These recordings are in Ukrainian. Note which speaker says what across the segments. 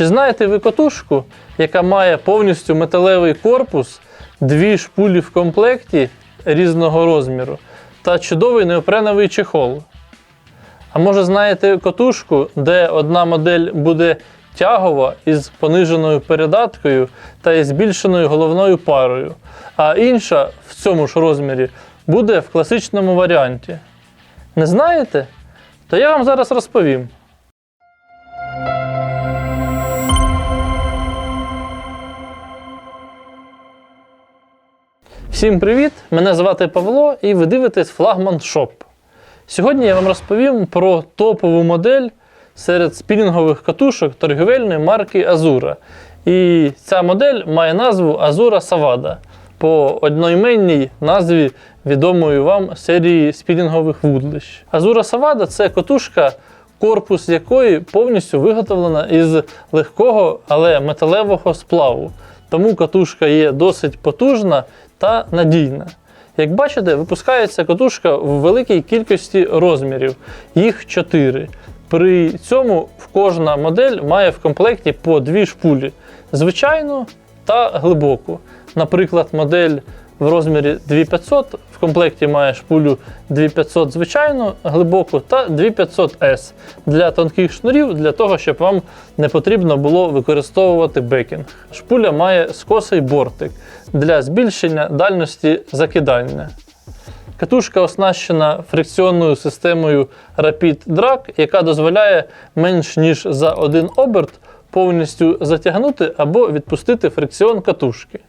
Speaker 1: Чи знаєте ви котушку, яка має повністю металевий корпус, дві шпулі в комплекті різного розміру та чудовий неопреновий чехол? А може знаєте котушку, де одна модель буде тягова із пониженою передаткою та із збільшеною головною парою, а інша в цьому ж розмірі буде в класичному варіанті? Не знаєте? То я вам зараз розповім. Всім привіт! Мене звати Павло і ви дивитесь Флагман Шоп. Сьогодні я вам розповім про топову модель серед спінінгових катушок торгівельної марки Azura. І ця модель має назву Azura Savada по одноіменній назві відомої вам серії спінінгових вудлищ. Azura Savada це катушка, корпус якої повністю виготовлена із легкого, але металевого сплаву. Тому катушка є досить потужна та надійна. Як бачите, випускається катушка в великій кількості розмірів, їх 4. При цьому кожна модель має в комплекті по дві шпулі звичайну та глибоку. Наприклад, модель в розмірі 2500 в комплекті має шпулю 2500 звичайну глибоку та 2500S для тонких шнурів, для того, щоб вам не потрібно було використовувати бекінг. Шпуля має скосий бортик для збільшення дальності закидання. Катушка оснащена фрикціонною системою Rapid Drag, яка дозволяє менш ніж за один оберт повністю затягнути або відпустити фрикціон катушки.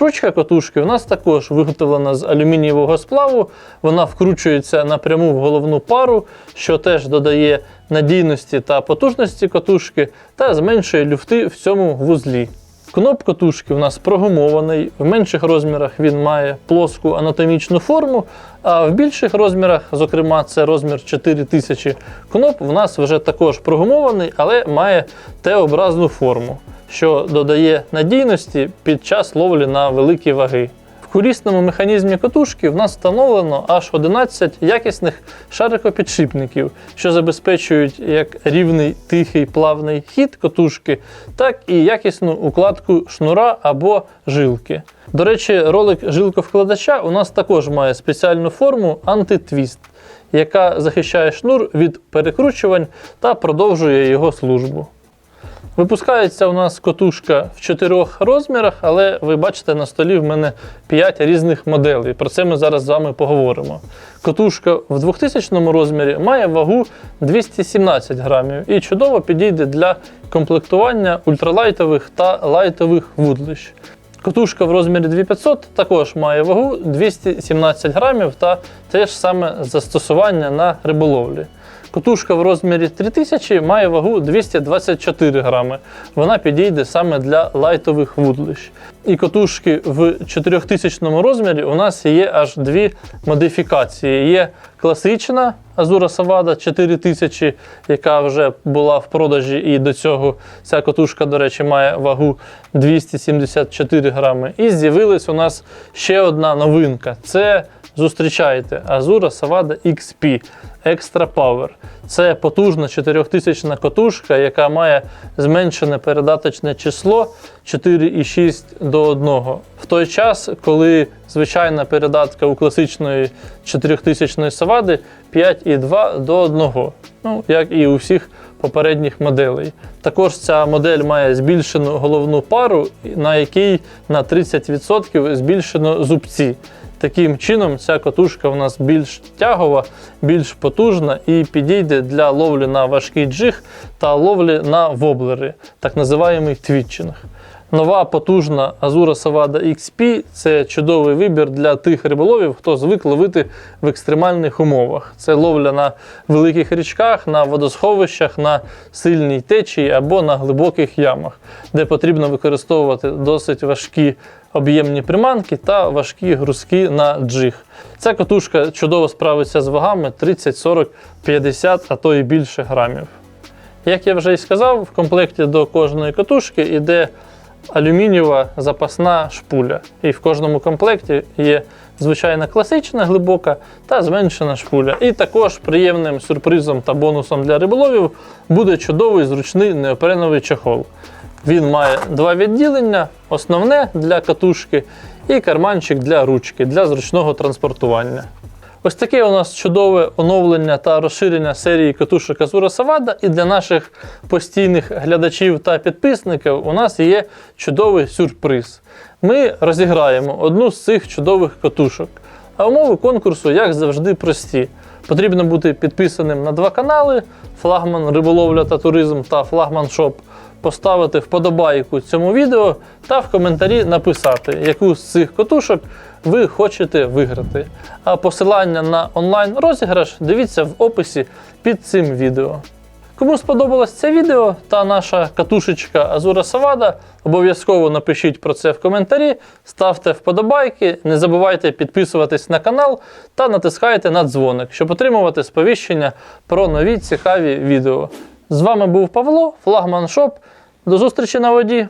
Speaker 1: Ручка катушки у нас також виготовлена з алюмінієвого сплаву. Вона вкручується напряму в головну пару, що теж додає надійності та потужності катушки та зменшує люфти в цьому вузлі. Кноп катушки у нас прогумований, в менших розмірах він має плоску анатомічну форму, а в більших розмірах, зокрема, це розмір 4000, кноп у нас вже також прогумований, але має Т-образну форму, що додає надійності під час ловлі на великі ваги. В кулісному механізмі катушки в нас встановлено аж 11 якісних шарикопідшипників, що забезпечують як рівний тихий плавний хід катушки, так і якісну укладку шнура або жилки. До речі, ролик жилковкладача у нас також має спеціальну форму антитвіст, яка захищає шнур від перекручувань та продовжує його службу. Випускається у нас котушка в чотирьох розмірах, але ви бачите, на столі в мене 5 різних моделей. Про це ми зараз з вами поговоримо. Котушка в 2000 розмірі має вагу 217 грамів і чудово підійде для комплектування ультралайтових та лайтових вудлищ. Котушка в розмірі 2500 також має вагу 217 грамів та теж саме застосування на риболовлі. Котушка в розмірі 3000 має вагу 224 грами. Вона підійде саме для лайтових вудлищ. І котушки в 4000 розмірі у нас є аж дві модифікації. Є класична Azura Savada 4000, яка вже була в продажі, і до цього ця котушка, до речі, має вагу 274 грами. І з'явилась у нас ще одна новинка. Це зустрічайте Azura Savada XP Extra Power. Це потужна 4000 котушка, яка має зменшене передаточне число 4,6 до 1. В той час, коли звичайна передатка у класичної 4000 савади 5,2 до 1. Ну, як і у всіх попередніх моделей. Також ця модель має збільшену головну пару, на якій на 30% збільшено зубці. Таким чином, ця катушка у нас більш тягова, більш потужна і підійде для ловлі на важкий джиг та ловлі на воблери, так називаємий твітчинг. Нова потужна Azura Savada XP це чудовий вибір для тих риболовів, хто звик ловити в екстремальних умовах. Це ловля на великих річках, на водосховищах, на сильній течії або на глибоких ямах, де потрібно використовувати досить важкі об'ємні приманки та важкі грузки на джиг. Ця катушка чудово справиться з вагами 30, 40, 50, а то і більше грамів. Як я вже і сказав, в комплекті до кожної катушки йде алюмінієва запасна шпуля. І в кожному комплекті є звичайна класична глибока та зменшена шпуля. І також приємним сюрпризом та бонусом для риболовів буде чудовий зручний неопреновий чохол. Він має два відділення: основне для катушки і карманчик для ручки для зручного транспортування. Ось таке у нас чудове оновлення та розширення серії катушок Азура Савада. І для наших постійних глядачів та підписників у нас є чудовий сюрприз. Ми розіграємо одну з цих чудових катушок. А умови конкурсу, як завжди, прості. Потрібно бути підписаним на два канали: флагман риболовля та туризм та флагман шоп. Поставити вподобайку цьому відео та в коментарі написати, яку з цих катушок ви хочете виграти. А посилання на онлайн розіграш дивіться в описі під цим відео. Кому сподобалось це відео та наша катушечка Азура Савада, обов'язково напишіть про це в коментарі, ставте вподобайки, не забувайте підписуватись на канал та натискайте на дзвоник, щоб отримувати сповіщення про нові цікаві відео. З вами був Павло, флагман Шоп. До зустрічі на воді!